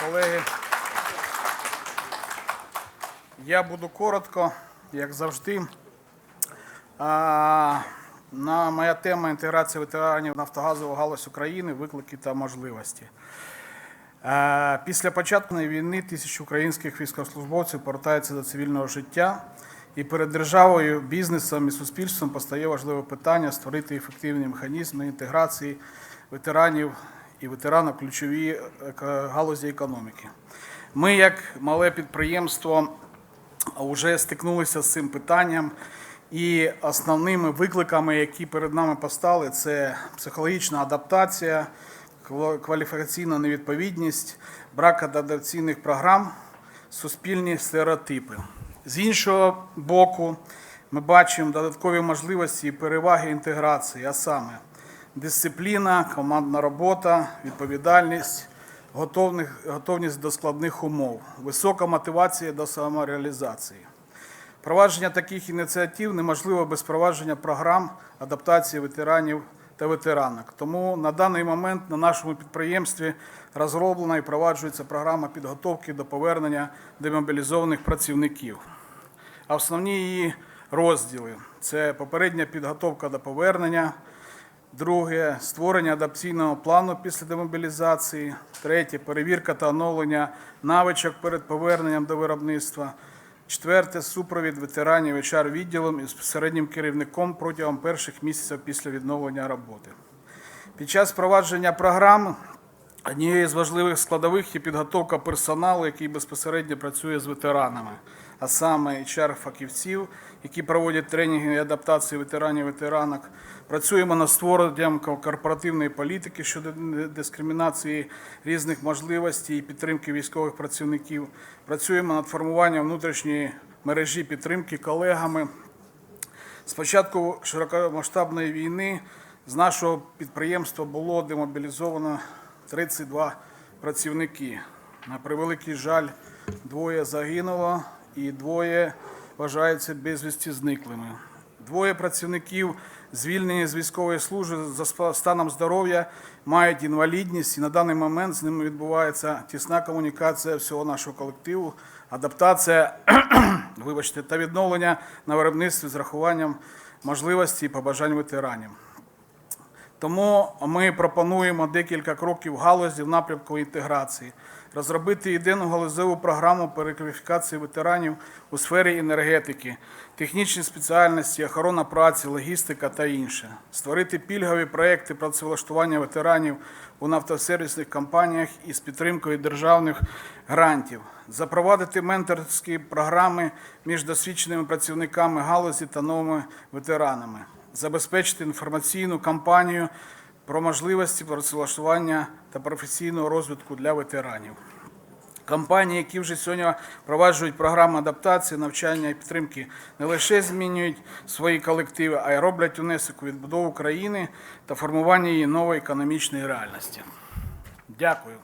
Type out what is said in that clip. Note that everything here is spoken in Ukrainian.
колеги. Я буду коротко, як завжди. На моя тема інтеграція ветеранів нафтогазову галузь України, виклики та можливості. Після початку війни тисячі українських військовослужбовців повертаються до цивільного життя, і перед державою, бізнесом і суспільством постає важливе питання створити ефективні механізми інтеграції ветеранів і ветеранів в ключові галузі економіки. Ми, як мале підприємство, вже стикнулися з цим питанням. І основними викликами, які перед нами постали, це психологічна адаптація, ква- кваліфікаційна невідповідність, брак адаптаційних програм, суспільні стереотипи. З іншого боку, ми бачимо додаткові можливості і переваги інтеграції, а саме дисципліна, командна робота, відповідальність, готовність до складних умов, висока мотивація до самореалізації. Провадження таких ініціатив неможливо без провадження програм адаптації ветеранів та ветеранок. Тому на даний момент на нашому підприємстві розроблена і проваджується програма підготовки до повернення демобілізованих працівників. А Основні її розділи це попередня підготовка до повернення, друге створення адаптаційного плану після демобілізації, третє перевірка та оновлення навичок перед поверненням до виробництва. Четверте супровід ветеранів HR відділом із середнім керівником протягом перших місяців після відновлення роботи. Під час впровадження програм однією з важливих складових є підготовка персоналу, який безпосередньо працює з ветеранами, а саме HR-фахівців, які проводять тренінги і адаптації ветеранів ветеранок. Працюємо над створенням корпоративної політики щодо дискримінації різних можливостей і підтримки військових працівників. Працюємо над формуванням внутрішньої мережі підтримки колегами. З початку широкомасштабної війни з нашого підприємства було демобілізовано 32 працівники. На превеликий жаль, двоє загинуло і двоє вважаються безвісті зниклими. Двоє працівників звільнені з військової служби за станом здоров'я мають інвалідність, і на даний момент з ними відбувається тісна комунікація всього нашого колективу, адаптація вибачте, та відновлення на виробництві з рахуванням можливостей і побажань ветеранів. Тому ми пропонуємо декілька кроків галузі в напрямку інтеграції, розробити єдину галузеву програму перекваліфікації ветеранів у сфері енергетики, технічні спеціальності, охорона праці, логістика та інше, створити пільгові проекти працевлаштування ветеранів у нафтосервісних компаніях із підтримкою державних грантів, запровадити менторські програми між досвідченими працівниками галузі та новими ветеранами забезпечити інформаційну кампанію про можливості працевлаштування та професійного розвитку для ветеранів. Компанії, які вже сьогодні впроваджують програми адаптації, навчання і підтримки, не лише змінюють свої колективи, а й роблять внесок у відбудову країни та формування її нової економічної реальності. Дякую.